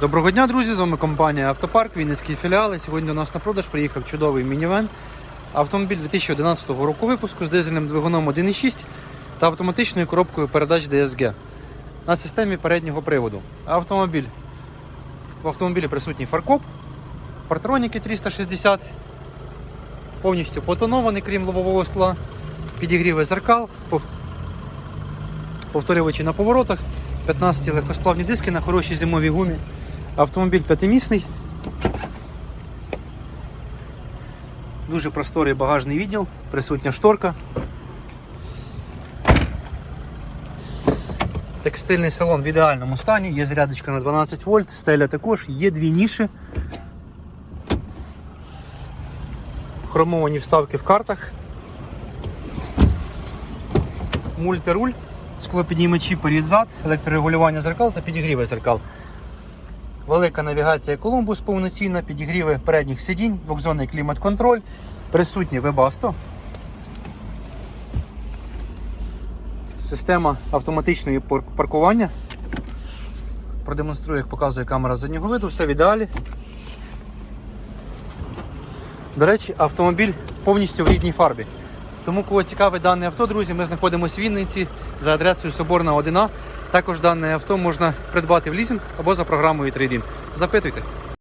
Доброго дня, друзі! З вами компанія Автопарк, Вінницький філіал. І Сьогодні до нас на продаж приїхав чудовий мінівен. Автомобіль 2011 року випуску з дизельним двигуном 1.6 та автоматичною коробкою передач DSG на системі переднього приводу. Автомобіль в автомобілі присутній фаркоп, партроніки 360, повністю потонований, крім лобового скла, підігріви зеркал, повторювачі на поворотах, 15 легкосплавні диски на хорошій зимовій гумі. Автомобіль п'ятимісний. Дуже просторий багажний відділ, присутня шторка. Текстильний салон в ідеальному стані, є зарядочка на 12 вольт, стеля також, є дві ніші. Хромовані вставки в картах. Мультируль, склопідіймачі перед-зад, електрорегулювання зеркал та підігріви зеркал. Велика навігація Колумбус повноцінна, підігріви передніх сидінь, двохзонний клімат-контроль, присутнє Webasto. Система автоматичної паркування. Продемонструю, як показує камера заднього виду, все в ідеалі. До речі, автомобіль повністю в рідній фарбі. Тому, кого цікавить дане авто, друзі, ми знаходимося в Вінниці за адресою Соборна 1А. Також дане авто можна придбати в лізинг або за програмою Trade-in. Запитуйте.